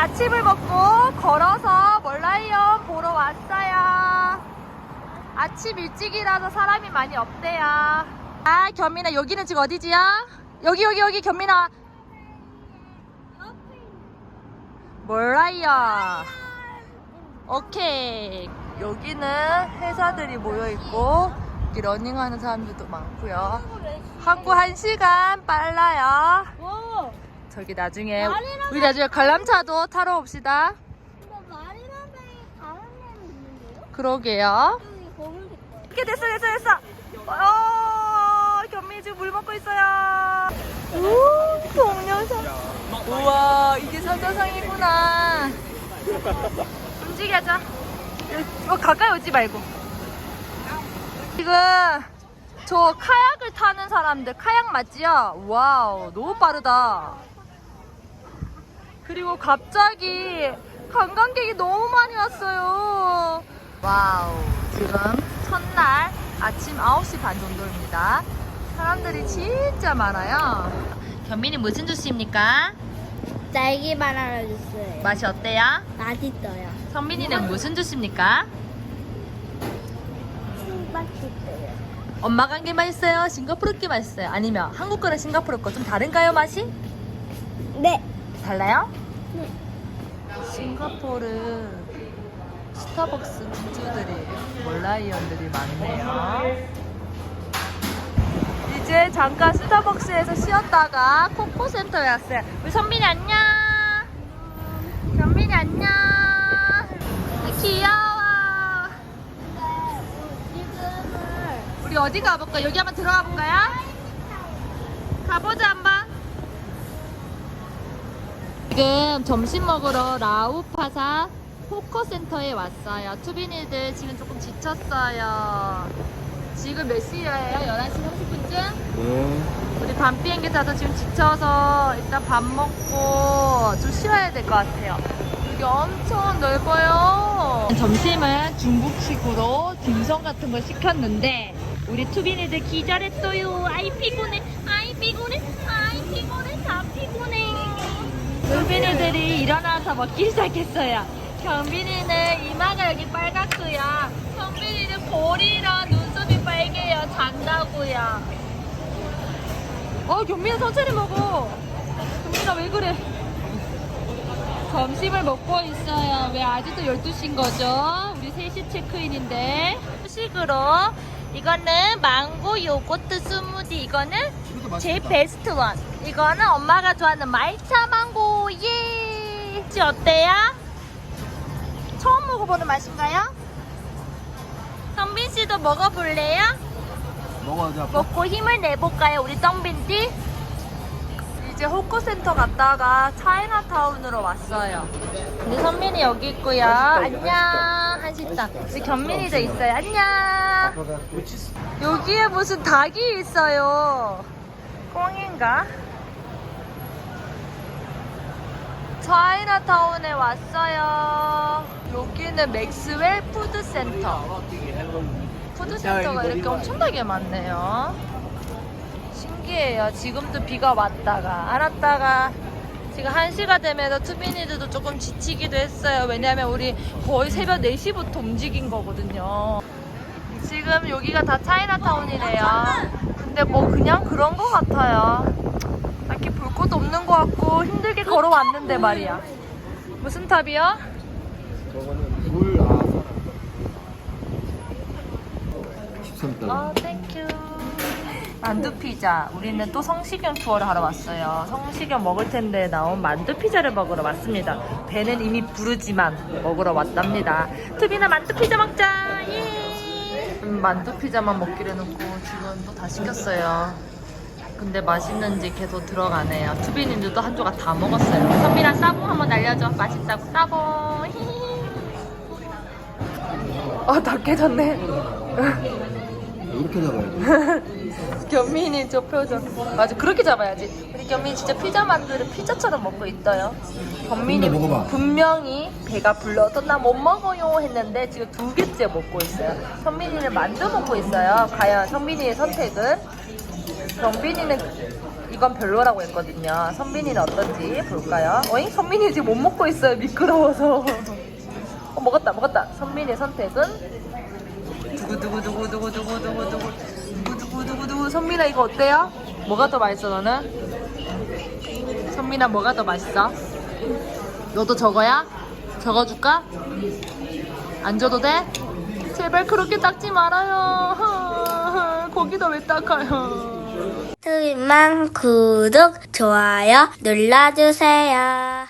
아침을 먹고 걸어서 몰라이언 보러 왔어요. 아침 일찍이라서 사람이 많이 없대요. 아, 견민아, 여기는 지금 어디지요? 여기, 여기, 여기, 견민아. 몰라이언. 오케이. 여기는 회사들이 모여있고, 러닝하는 사람들도 많고요. 항구 1시간 빨라요. 오! 저기 나중에 우리 나중에 관람차도 타러 옵시다. 그러게요. 이렇게 됐어 됐어 됐어. 어, 견미 지금 물 먹고 있어요. 우, 동영상. 우와, 이게 선자상이구나. 움직여자. 어, 가까이 오지 말고. 지금 저 카약을 타는 사람들 카약 맞지요? 와우, 너무 빠르다. 그리고 갑자기 관광객이 너무 많이 왔어요. 와우. 지금 첫날 아침 9시 반 정도입니다. 사람들이 진짜 많아요. 견민이 무슨 주스입니까? 딸기 바나나 주스예요. 맛이 어때요? 맛있어요. 성민이는 무슨 주스입니까? 신맛 주스예요. 엄마가 한게 맛있어요? 싱가포르 게 맛있어요? 아니면 한국 거랑 싱가포르 거 좀 다른가요, 맛이? 네. 달라요? 네. 싱가포르 스타벅스 굿즈들이 몰라이언들이 많네요. 이제 잠깐 스타벅스에서 쉬었다가 코코센터에 왔어요. 우리 선민이 안녕. 현민이 안녕. 귀여워. 우리 어디 가볼까? 여기 한번 들어가 볼까요? 가보자 한번. 지금 점심 먹으러 라우파사 포커센터에 왔어요. 투비니들 지금 조금 지쳤어요. 지금 몇 시예요? 11시 30분쯤? 네. 우리 밤 비행기 타서 지금 지쳐서 일단 밥 먹고 좀 쉬어야 될 것 같아요. 여기 엄청 넓어요. 점심은 중국식으로 딤섬 같은 걸 시켰는데 우리 투비니들 기절했어요. 아이 피곤해. 아이 피곤해. 아이 피곤해. 다 피곤해. 투비니들이 일어나서 먹기 시작했어요. 경빈이는 이마가 여기 빨갛고요. 성빈이는 볼이랑 눈썹이 빨개요. 잔다고요. 어, 경민아 천천히 먹어. 경민아 왜 그래? 점심을 먹고 있어요. 왜 아직도 12시인 거죠? 우리 3시 체크인인데. 식으로 이거는 망고 요거트 스무디 이거는 제 베스트 원. 이거는 엄마가 좋아하는 말차 망고. 예. 혹시 어때요? 처음 먹어보는 맛인가요? 성빈 씨도 먹어볼래요? 먹어야지 아빠. 먹고 힘을 내볼까요, 우리 떡빈띠? 이제 호커센터 갔다가 차이나타운으로 왔어요. 우리 선민이 여기 있고요. 안녕. 한식당. 우리 견민이도 있어요. 안녕. 여기에 무슨 닭이 있어요. 꽁인가? 차이나타운에 왔어요. 여기는 맥스웰 푸드센터. 푸드센터가 이렇게 엄청나게 많네요. 신기해요. 지금도 비가 왔다가 안 왔다가 지금 1시가 되면서 투비니들도 조금 지치기도 했어요. 왜냐면 우리 거의 새벽 4시부터 움직인 거거든요. 지금 여기가 다 차이나타운이래요. 근데 뭐 그냥 그런 거 같아요. 딱히 볼 것도 없는 것 같고 힘들게 걸어왔는데 말이야. 무슨 탑이요? 저거는 물 아. 13달러. 어, 땡큐. 만두 피자. 우리는 또 성시경 투어를 하러 왔어요. 성시경 먹을 텐데 나온 만두 피자를 먹으러 왔습니다. 배는 이미 부르지만 먹으러 왔답니다. 투비나 만두 피자 먹자. 예. 음, 만두 피자만 먹기로 해놓고 지금 또 다 시켰어요. 근데 맛있는지 계속 들어가네요. 투비님들도 한 조각 다 먹었어요. 선비랑 따봉 한번 날려줘. 맛있다고. 히히. 어, 다 깨졌네. 이렇게 잡아야지. 견민이 저 표정 맞아 그렇게 잡아야지 우리 견민이 진짜 피자 만두를 피자처럼 먹고 있어요 견민이 먹어봐. 분명히 배가 불러서 나 못 먹어요 했는데 지금 두 개째 먹고 있어요 선민이는 만두 먹고 있어요 과연 선민이의 선택은 경빈이는 이건 별로라고 했거든요. 선빈이는 어떤지 볼까요? 어잉? 선빈이 지금 못 먹고 있어요. 미끄러워서. 어, 먹었다, 먹었다. 선빈의 선택은 두구 두구 두구 두구 두구 두구 두구 두구 두구 두구 두구 선빈아 이거 어때요? 뭐가 더 맛있어 너는? 선빈아 뭐가 더 맛있어? 너도 저거야? 적어줄까? 안 줘도 돼? 제발 그렇게 닦지 말아요. 거기다 왜 닦아요? 트윗만 구독, 좋아요 눌러주세요.